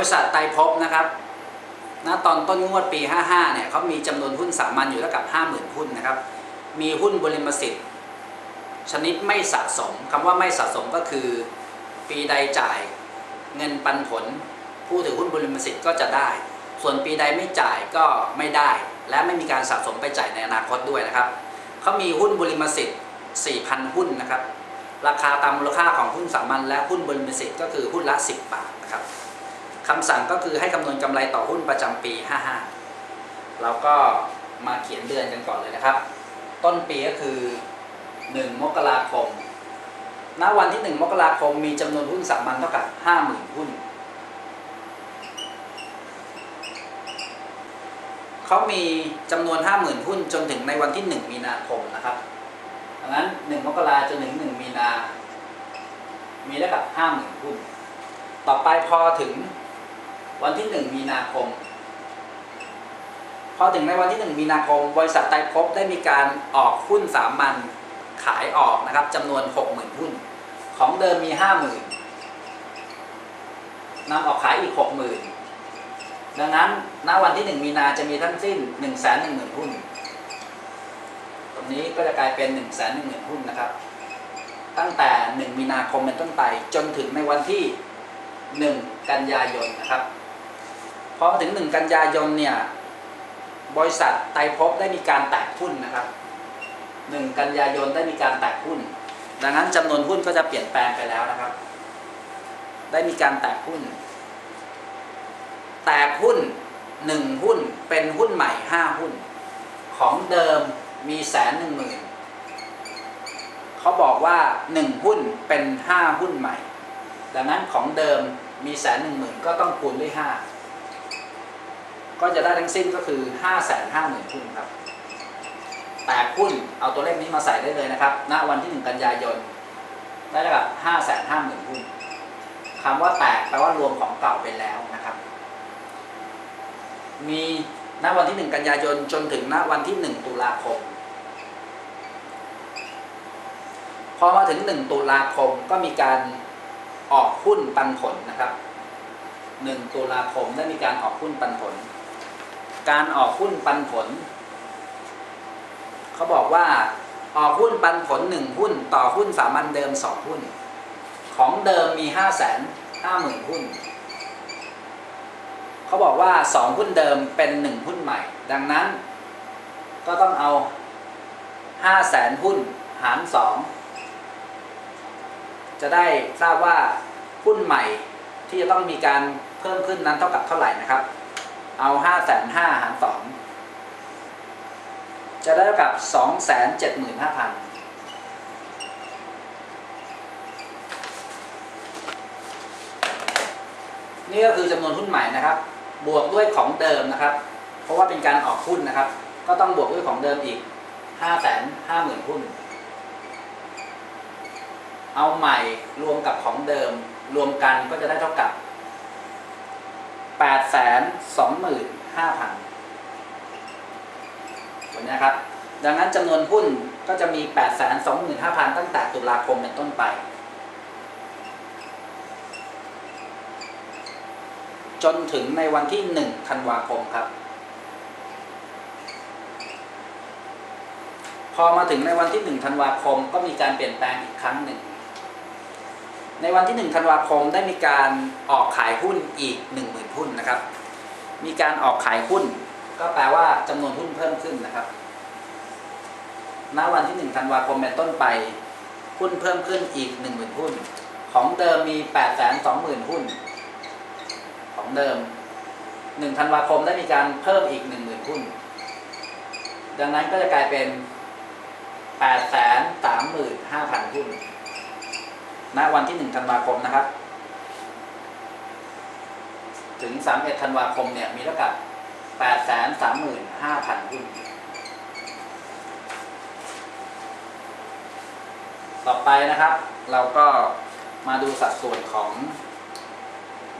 ริษัทไตรภพนะครับณตอนต้นงวดปี 55 เนี่ยเขามีจำนวนหุ้นสามัญอยู่เท่ากับ 50,000 หุ้นนะครับ มีหุ้นบริมสิทธิ์ ชนิดไม่สะสมคำว่าไม่สะสมก็คือ ปีใดจ่ายเงินปันผล ผู้ถือหุ้นบริมสิทธิ์ก็จะได้ ส่วนปีใดไม่จ่ายก็ไม่ได้ และไม่มีการสะสมไปจ่ายในอนาคตด้วยนะครับเขามีหุ้นบริมสิทธิ์ 4,000 หุ้นนะครับ ราคาตามมูลค่าของหุ้นสามัญและหุ้นบริมสิทธิ์ก็คือหุ้นละ 10 บาทนะครับ คำสั่งก็คือให้คำนวณกำไรต่อหุ้นประจำปี 55 เราก็มาเขียนเดือนกันก่อนเลยนะครับ ต้นปีก็คือ 1 มกราคม ณ วันที่ 1 มกราคมมีจำนวนหุ้นสามัญเท่ากับ 50,000 หุ้น เขามีจำนวน 50,000 หุ้นจนถึงในวันที่ 1 มีนาคมนะครับดังนั้น 1 มกราจนถึง 1 มีนา มีเท่ากับ 50,000 หุ้น ต่อไปพอถึง วันที่1มีนาคม พอถึงในวันที่1มีนาคม บริษัทไตรภพได้มีการออกหุ้นสามัญขายออกนะครับจำนวน60,000หุ้น ของเดิมมี50,000นำออกขายอีก60,000ดังนั้นณวันที่1มีนาจะมีทั้งสิ้น110,000หุ้น ตรงนี้ก็จะกลายเป็น110,000หุ้นนะครับ ตั้งแต่1มีนาคมเป็นต้นไปจนถึงในวันที่1กันยายนนะครับ พอถึง1กันยายนเนี่ยบริษัทไตรภพได้มีการแตกหุ้นนะครับ1กันยายนได้มีการแตกหุ้น ดังนั้นจำนวนหุ้นก็จะเปลี่ยนแปลงไปแล้วนะครับ ได้มีการแตกหุ้น แตกหุ้น1หุ้นเป็นหุ้นใหม่5หุ้น ของเดิมมีแสนหนึ่งหมื่นเขาบอกว่า1หุ้นเป็น5หุ้นใหม่ ดังนั้นของเดิมมีแสนหนึ่งหมื่นก็ต้องคูณด้วย5 ก็จะได้ทั้งสิ้นก็คือ 5 5 0 0 0 0หุ้นครับแตกหุ้นเอาตัวเลขนี้มาใส่ได้เลยนะครับ ณ วันที่ 1 กันยายน ได้เท่ากับ5 5 0 0 0หุ้นคำว่าแตกแปลว่ารวมของเก่าไปแล้วนะครับ มีณวันที่ 1 กันยายนจนถึงณวันที่ 1 ตุลาคม พอมาถึง 1 ตุลาคมก็มีการออกหุ้นปันผลนะครับ 1 ตุลาคมได้มีการออกหุ้นปันผล การออกหุ้นปันผล เขาบอกว่าออกหุ้นปันผล1หุ้น ต่อหุ้นสามัญเดิม2หุ้น ของเดิมมี5 5 0 0 0 0หุ้น เขาบอกว่า2หุ้นเดิมเป็น1หุ้นใหม่ ดังนั้น ก็ต้องเอา5 0 0แสนหุ้นหาร2จะได้ทราบว่าหุ้นใหม่ที่จะต้องมีการเพิ่มขึ้นนั้นเท่ากับเท่าไหร่นะครับ เอา5 5 0 0 0หาร2จะได้เท่ากับ275,000นี่ก็คือจำนวนหุ้นใหม่นะครับ บวกด้วยของเดิมนะครับ เพราะว่าเป็นการออกหุ้นนะครับ ก็ต้องบวกด้วยของเดิมอีก5 5 0 0 0 0หุ้น เอาใหม่รวมกับของเดิมรวมกันก็จะได้เท่ากับ 8 2 5 0 0 0ตัวนี้ครับ ดังนั้นจำนวนหุ้นก็จะมี 8 2 5 0 0 0 ตั้งแต่ตุลาคมเป็นต้นไป จนถึงในวันที่ 1 ธันวาคมครับ พอมาถึงในวันที่ 1 ธันวาคมก็มีการเปลี่ยนแปลงอีกครั้งหนึ่ง ในวันที่ 1 ธันวาคมได้มีการออกขายหุ้นอีก 10,000 หุ้นนะครับ มีการออกขายหุ้น ก็แปลว่าจำนวนหุ้นเพิ่มขึ้นนะครับ ณ วันที่ 1 ธันวาคมเป็นต้นไป หุ้นเพิ่มขึ้นอีก 10,000 หุ้น ของเดิมมี 820,000 หุ้น ของเดิม 1 ธันวาคมได้มีการเพิ่มอีก 10,000 หุ้น ดังนั้นก็จะกลายเป็น 835,000 หุ้น ณวันที่ 1 ธันวาคมนะครับ ถึง 31 ธันวาคมเนี่ยมีเท่ากับ 835,000 หุ้น ต่อไปนะครับ เราก็มาดูสัดส่วนของ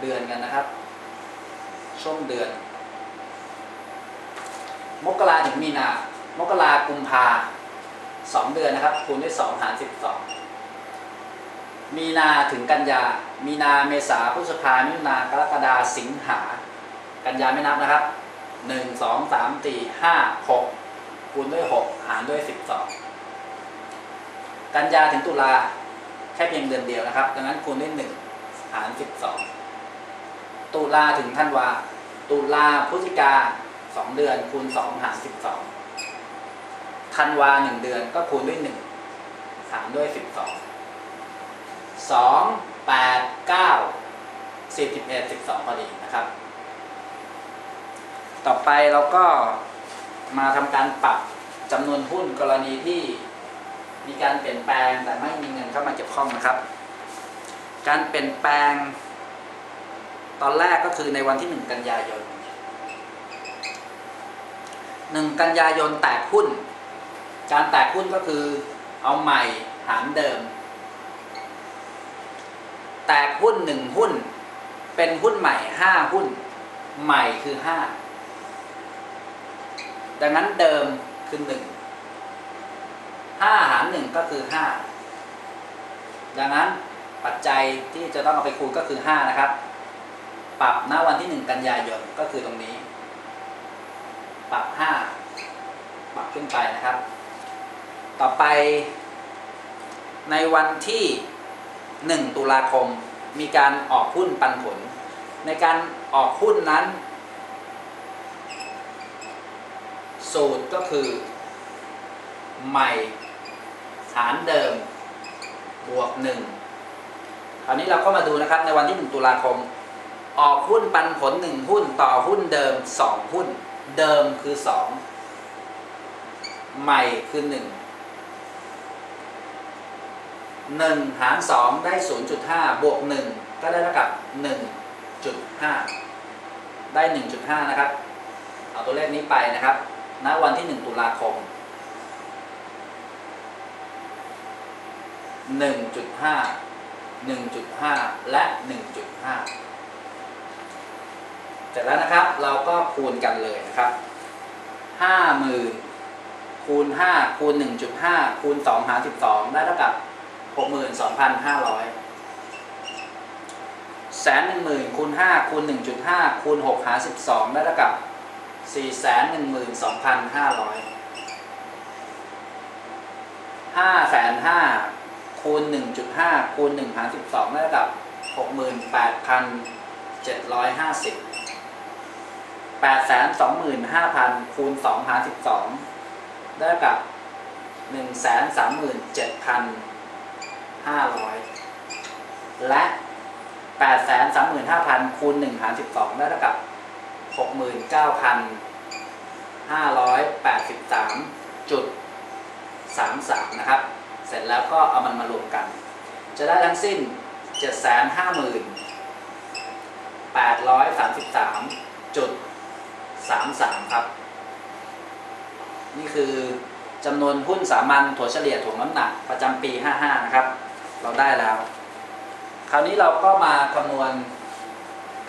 เดือนกันนะครับ ช่วงเดือน มกราถึงมีนา มกรากุมภาสองเดือนนะครับ คูณด้วยสองหารสิบสอง มีนาถึงกันยา มีนาเมษาพฤษภามิถุนากรกฎาสิงหา กันยาไม่นับนะครับหนึ่งสองสามสี่ห้าหกคูณด้วยหกหารด้วยสิบสองกันยาถึงตุลาแค่เพียงเดือนเดียวนะครับ ดังนั้นคูณด้วยหนึ่งหารสิบสองตุลาถึงธันวา ตุลาพฤศจิกาสองเดือนคูณสองหารสิบสองธันวาหนึ่งเดือนก็คูณด้วยหนึ่งหารด้วยสิบสอง สองแปดเก้าสิบสิบเอ็ดสิบสองพอดีนะครับ ต่อไปเราก็มาทำการปรับจำนวนหุ้นกรณีที่มีการเปลี่ยนแปลงแต่ไม่มีเงินเข้ามาเกี่ยวข้องนะครับ การเปลี่ยนแปลง ตอนแรกก็คือในวันที่ 1 กันยายน 1 กันยายนแตกหุ้น การแตกหุ้นก็คือเอาใหม่หารเดิม แตกหุ้น1หุ้น เป็นหุ้นใหม่5หุ้น ใหม่คือ5ดังนั้นเดิมคือ1 5หาร1ก็คือ5ดังนั้นปัจจัยที่จะต้องเอาไปคูณก็คือ5นะครับ ปรับณวันที่1กันยายนก็คือตรงนี้ ปรับ5ปรับขึ้นไปนะครับ ต่อไปในวันที่ 1 ตุลาคม มีการออกหุ้นปันผล ในการออกหุ้นนั้น สูตรก็คือ ใหม่หารเดิม บวก1คราวนี้เราก็มาดูนะครับในวันที่ 1 ตุลาคม ออกหุ้นปันผล 1 หุ้นต่อหุ้นเดิม 2 หุ้น เดิมคือ 2 ใหม่คือ 1 1 หาร 2 ได้ 0.5 บวก 1 ก็ได้เท่ากับ 1.5 ได้ 1.5 นะครับ เอาตัวเลขนี้ไปนะครับณวันที่ 1 ตุลาคม 1.5 1.5 และ 1.5 เสร็จแล้วนะครับ เราก็คูณกันเลยนะครับ 50,000คูณ5คูณ1.5คูณ2หาร12 ได้เท่ากับ หกหมื่นสองพันห้าร้อยแสนหนึ่งหมื่นคูณห้าคูณหนึ่งจุดห้าคูณหกหาสิบสองได้เท่ากับสี่แสนหนึ่งหมื่นสองพันห้าร้อยห้าแสนห้าคูณหนึ่งจุดห้าคูณหนึ่งหารสิบสองได้เท่ากับหกหมื่นแปดพันเจ็ดร้อยห้าสิบแปดแสนสองหมื่นห้าพันคูณสองหารสิบสองได้เท่ากับหนึ่งแสนสามหมื่นเจ็ดพัน 1 3 7 500และ8 3 5 0 0 0คูณ1หาร12ได้เท่ากับ69,583จุด33นะครับ เสร็จแล้วก็เอามันมารวมกัน จะได้ทั้งสิ้น750,833จุด33ครับ นี่คือจำนวนหุ้นสามัญถั่วเฉลี่ยถ่วงน้ำหนักประจำปี 55 นะครับ เราได้แล้ว คราวนี้เราก็มาคำนวณ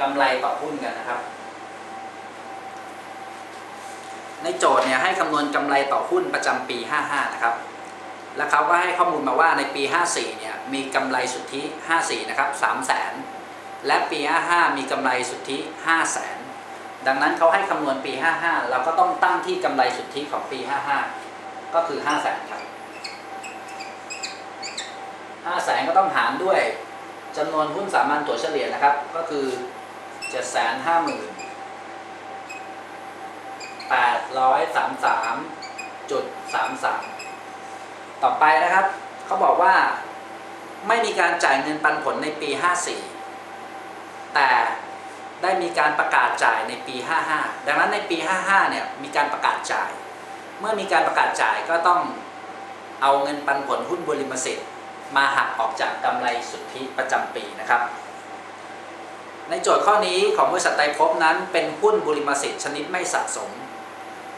กำไรต่อหุ้นกันนะครับ ในโจทย์เนี่ยให้คำนวณกำไรต่อหุ้นประจำปี 55 นะครับ แล้วเขาก็ให้ข้อมูลมาว่าในปี 54 เนี่ยมีกำไรสุทธิ 54 นะครับ 3 0 0 0 0 0 และปี 55 มีกำไรสุทธิ 5 0 0 0 0 0 ดังนั้นเขาให้คำนวณปี 55 เราก็ต้องตั้งที่กำไรสุทธิของปี 55 ก็คือ 5 0 0 0 0 0 ครับ 5 0 0 0 0 0ก็ต้องหารด้วยจำนวนหุ้นสามัญตัวเฉลี่ยนะครับ ก็คือ750,000 833จุด33ต่อไปนะครับ เขาบอกว่าไม่มีการจ่ายเงินปันผลในปี 54 แต่ได้มีการประกาศจ่ายในปี 55 ดังนั้นในปี 55 เนี่ยมีการประกาศจ่าย เมื่อมีการประกาศจ่ายก็ต้องเอาเงินปันผลหุ้นบริมสิทธิ์ มาหักออกจากกำไรสุทธิประจำปีนะครับ ในโจทย์ข้อนี้ของบริษัทไตรภพนั้นเป็นหุ้นบริมสิทธิ์ชนิดไม่สะสม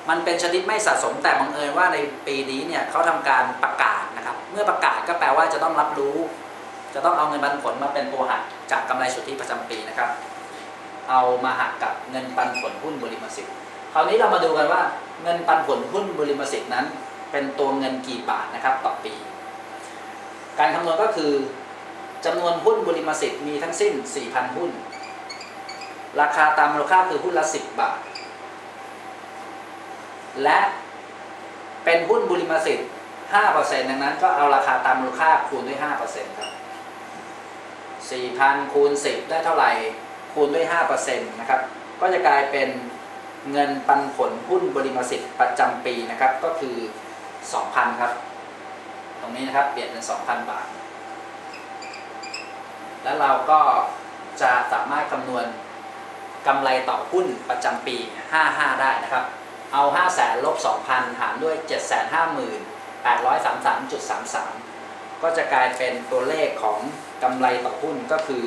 มันเป็นชนิดไม่สะสมแต่บังเอิญว่าในปีนี้เนี่ยเขาทำการประกาศนะครับ เมื่อประกาศก็แปลว่าจะต้องรับรู้ จะต้องเอาเงินปันผลมาเป็นตัวหักจากกำไรสุทธิประจำปีนะครับ เอามาหักกับเงินปันผลหุ้นบริมสิทธิ์คราวนี้เรามาดูกันว่าเงินปันผลหุ้นบริมสิทธิ์นั้น เป็นตัวเงินกี่บาทนะครับต่อปี การคำนวณก็คือจำนวนหุ้นบริมสิทธิ์มีทั้งสิ้น 4,000 หุ้น ราคาตามมูลค่าคือหุ้นละ 10 บาท และเป็นหุ้นบริมสิทธิ์5%ดังนั้นก็เอาราคาตามมูลค่าคูณด้วย 5%ครับ 4,000 คูณ 10 ได้เท่าไหร่ คูณด้วย 5%นะครับ ก็จะกลายเป็นเงินปันผลหุ้นบริมสิทธิ์ประจำปีนะครับ ก็คือ 2,000 ครับ รงนี้นะครับ เปลี่ยนเป็น 2,000 บาท แล้วเราก็จะสามารถคำนวณกำไรต่อหุ้นประจำปี 55 ได้นะครับ เอา 5 0 0แสนลบ 2,000 หารด้วย 750,833.33 ก็จะกลายเป็นตัวเลขของกำไรต่อหุ้นก็คือ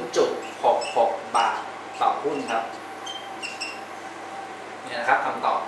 0.66 บาทต่อหุ้นครับ เนี่ยนะครับคำตอบ